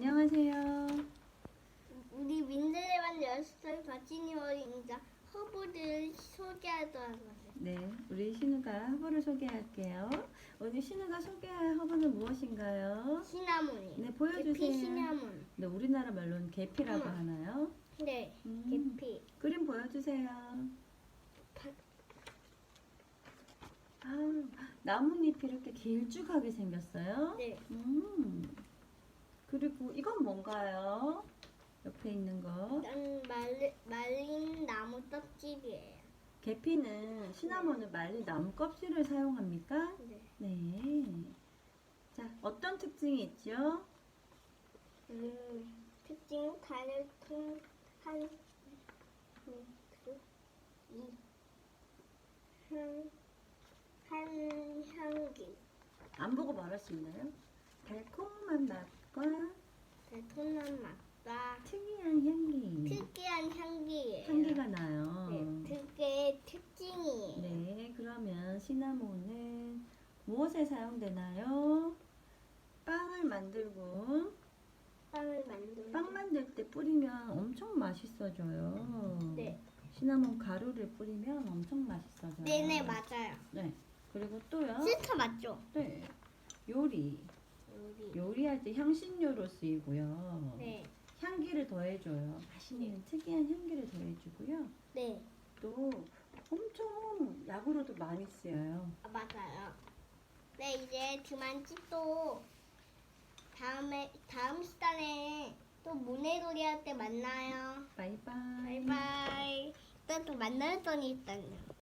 안녕하세요. 우리 민들레반 6살 박진이 어린이가 허브를 소개하도록 하겠습니다. 네, 우리 신우가 허브를 소개할게요. 오늘 신우가 소개할 허브는 무엇인가요? 시나몬이. 네, 보여주세요. 계피 시나몬. 네, 우리나라 말로는 계피라고 어머. 하나요? 네. 음. 계피. 그림 보여주세요. 바- 아, 나뭇잎이 이렇게 길쭉하게 생겼어요. 네. 음. 그리고 이건 뭔가요? 옆에 있는 거. 난 말, 말린 나무 떡집이에요. 계피는 시나몬을 말린 나무 껍질을 사용합니까? 네. 네. 자, 어떤 특징이 있죠? 음, 특징 간을 통, 한, 음, 그, 이, 향, 한 향기. 안 보고 말할 수 있나요? 달콤한 맛 과 달콤한 맛과 특이한 향기. 특이한 향기예요. 향기가 나요. 네, 그게 특징이에요. 네, 그러면 시나몬은 무엇에 사용되나요? 빵을 만들고 빵을 만들고 빵 만들 때 뿌리면 엄청 맛있어져요. 네. 시나몬 가루를 뿌리면 엄청 맛있어져요. 네네 맞아요. 네. 그리고 또요. 스타 맞죠? 네. 요리. 요리할 때 향신료로 쓰이고요. 네. 향기를 더해줘요. 맛있는 특이한 향기를 더해주고요. 네. 또 엄청 약으로도 많이 쓰여요. 아, 맞아요. 네 이제 그만 찍고 다음에 다음 시간에 또 모네놀이 할 때 만나요. 바이바이. 바이바이. 일단 또 만날 뻔 있다요.